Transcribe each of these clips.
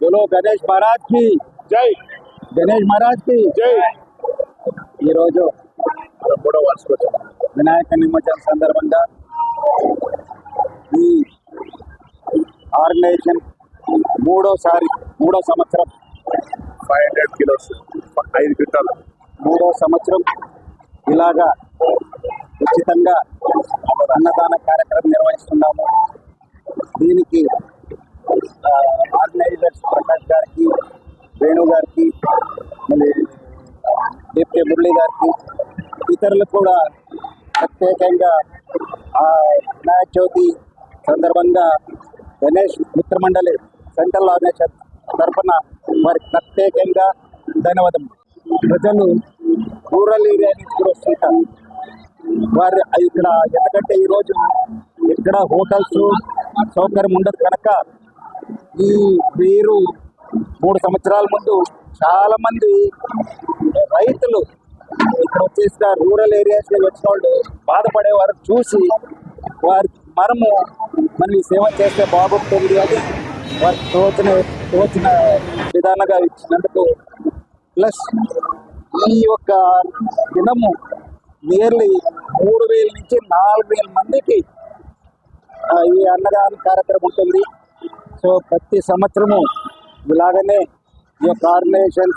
बोलो గణేష్ మహారాజ్కి జై గణేష్ మహారాజ్కి జై ఈరోజు మన మూడో వార్షికోత్సవం వినాయక నిమజ్జనం సందర్భంగా ఈ ఆర్గనైజేషన్ మూడోసారి మూడో సంవత్సరం। ఫైవ్ హండ్రెడ్ కిలోస్ ఐదు క్వింటాలు. మూడో సంవత్సరం ఇలాగా ఉచితంగా అన్నదాన కార్యక్రమం నిర్వహిస్తున్నాము. దీనికి ఆర్గనైజర్స్ ప్రకాష్ గారికి వేణు గారికి మళ్ళీ డిప్యూటీ మురళి గారికి ఇతరులకు కూడా ప్రత్యేకంగా వినాయక చవితి సందర్భంగా గణేష్ మిత్రమండలి సెంట్రల్ ఆర్గనైజేషన్ తరఫున వారికి ప్రత్యేకంగా ధన్యవాదం. ప్రజలు రూరల్ ఏరియా నుంచి వస్తుంటారు వారు ఇక్కడ ఎందుకంటే ఈరోజు ఇక్కడ హోటల్స్ సౌకర్యం ఉండదు కనుక ఈ వీరు మూడు సంవత్సరాల ముందు చాలా మంది రైతులు ఇక్కడ వచ్చేసిన రూరల్ ఏరియాస్ వచ్చిన వాళ్ళు బాధపడేవారు చూసి వారి మనము మనం ఈ సేవ చేస్తే బాగుంటుంది అని వారికి తోచిన తోచిన విధానంగా ఇచ్చినందుకు ప్లస్ ఈ యొక్క దినము నియర్లీ మూడు వేల నుంచి నాలుగు వేల మందికి ఈ అన్నదాన కార్యక్రమం ఉంటుంది. సో ప్రతి సంవత్సరము ఇలాగనే ఈ యొక్క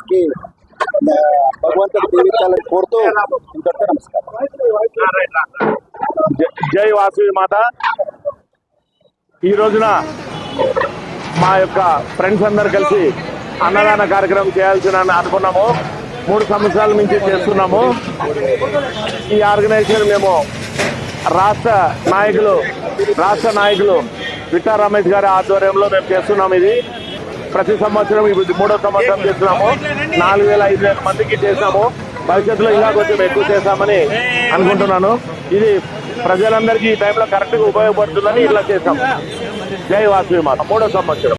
కి భగవంతుడు దీవించాలని కోరుతూ నమస్కారం. జై- జై వాసవి మాత. ఈ రోజున మా యొక్క ఫ్రెండ్స్ అందరు కలిసి అన్నదాన కార్యక్రమం చేయాల్సిన అనుకున్నాము. మూడు సంవత్సరాల నుంచి చేస్తున్నాము. ఈ ఆర్గనైజేషన్ మేము రాష్ట్ర నాయకులు రాష్ట్ర నాయకులు విట్టా రమేష్ గారి ఆధ్వర్యంలో మేము చేస్తున్నాం ఇది. ప్రతి సంవత్సరం ఇది మూడో సంవత్సరం చేస్తున్నాము. నాలుగు వేల ఐదు వేల మందికి చేసాము భవిష్యత్తులో ఇంకా కొంచెం ఎక్కువ చేస్తామని అనుకుంటున్నాను. ఇది ప్రజలందరికీ ఈ టైంలో కరెక్ట్గా ఉపయోగపడుతుందని ఇలా చేశాము. జై వాసవి మాత. మూడో సంవత్సరం.